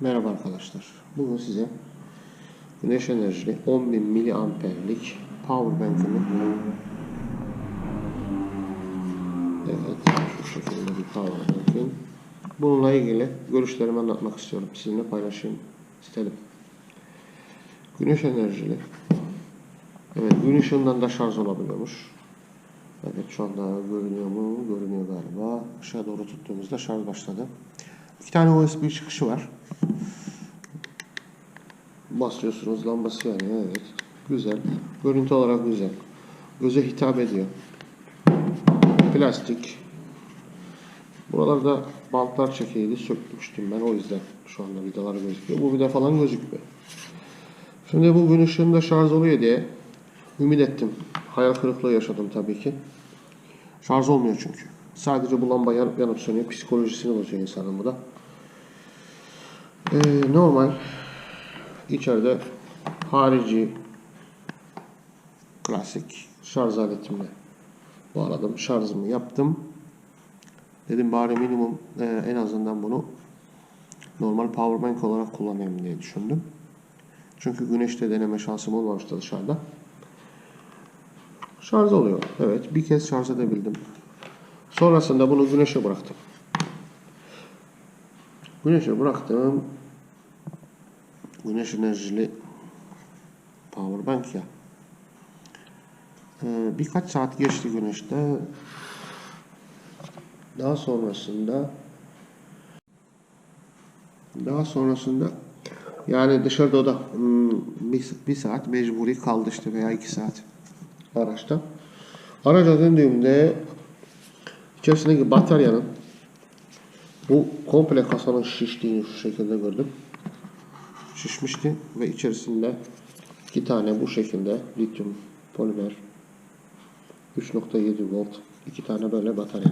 Merhaba arkadaşlar. Bugün size güneş enerjili 10.000 miliamperlik power bank'ını Evet, şu şekilde bir power bank'in bununla ilgili görüşlerimi anlatmak istiyorum. Sizinle paylaşayım istedim. Güneş enerjili. Evet, gün ışığından da şarj olabiliyormuş. Evet, şu anda görünüyor mu? Görünüyor galiba. Aşağı doğru tuttuğumuzda şarj başladı. İki tane USB çıkışı var. Basıyorsunuz lambası yanıyor. Evet. Güzel. Görüntü olarak güzel. Göze hitap ediyor. Plastik. Buralarda bantlar çekeydi sökmüştüm ben o yüzden şu anda vidalar gözüküyor. Bu vida falan gözükmüyor. Şimdi bu gün ışığında şarj oluyor diye ümit ettim. Hayal kırıklığı yaşadım tabii ki. Şarj olmuyor çünkü. Sadece bu lamba yanıp yanıp sönüyor. Psikolojisini bozuyor insanın bu da. Ee, normal içeride harici klasik şarj aletimle bağladım. Şarjımı yaptım. Dedim bari minimum e, en azından bunu normal powerbank olarak kullanayım diye düşündüm. Çünkü güneşte deneme şansım olmamıştı dışarıda. Şarj oluyor. Evet bir kez şarj edebildim. Sonrasında bunu güneşe bıraktım. Güneşe bıraktım. Güneş enerjili powerbank ya. Ee, birkaç saat geçti güneşte. Daha sonrasında daha sonrasında yani dışarıda da hmm, bir, bir saat mecburi kaldı işte veya iki saat araçta. Araca döndüğümde içerisindeki bataryanın bu komple kasanın şiştiğini şu şekilde gördüm. Şişmişti ve içerisinde iki tane bu şekilde lityum polimer 3.7 volt iki tane böyle batarya.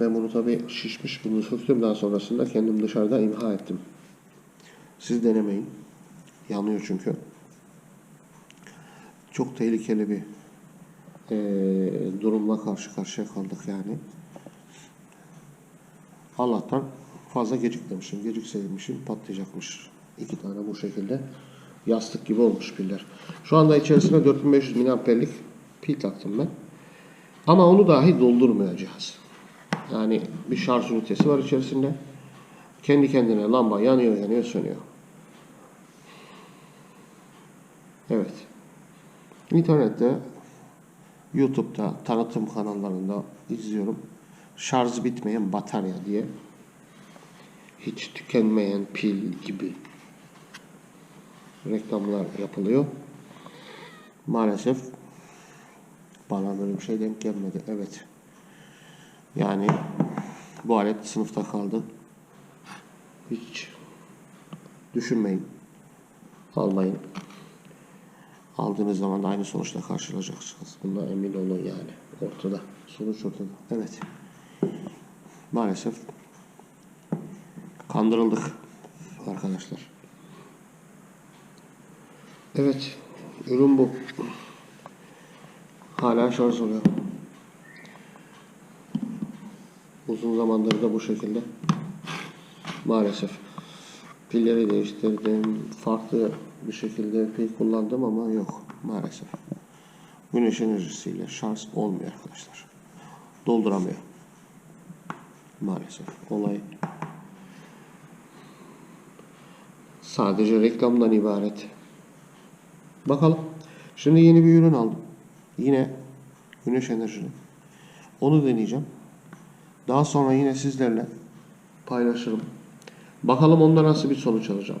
Ben bunu tabi şişmiş bunu söktüm daha sonrasında kendim dışarıda imha ettim. Siz denemeyin. Yanıyor çünkü. Çok tehlikeli bir eee, durumla karşı karşıya kaldık yani. Allah'tan fazla gecikmemişim. Gecikseymişim patlayacakmış. İki tane bu şekilde yastık gibi olmuş piller. Şu anda içerisine 4500 miliamperlik pil taktım ben. Ama onu dahi doldurmuyor cihaz. Yani bir şarj ünitesi var içerisinde. Kendi kendine lamba yanıyor yanıyor sönüyor. Evet. İnternette YouTube'da tanıtım kanallarında izliyorum. Şarj bitmeyen batarya diye. Hiç tükenmeyen pil gibi reklamlar yapılıyor. Maalesef bana böyle bir şey denk gelmedi. Evet. Yani bu alet sınıfta kaldı. Hiç düşünmeyin. Almayın. Aldığınız zaman da aynı sonuçla karşılaşacaksınız. Bundan emin olun yani. Ortada. Sonuç ortada. Evet. Maalesef kandırıldık arkadaşlar. Evet. Ürün bu. Hala şarj oluyor. Uzun zamandır da bu şekilde. Maalesef. Pilleri değiştirdim. Farklı bir şekilde pil kullandım ama yok. Maalesef. Güneş enerjisiyle şarj olmuyor arkadaşlar. Dolduramıyor. Maalesef. Olay sadece reklamdan ibaret. Bakalım. Şimdi yeni bir ürün aldım. Yine güneş enerjili. Onu deneyeceğim. Daha sonra yine sizlerle paylaşırım. Bakalım onda nasıl bir sonuç alacağım.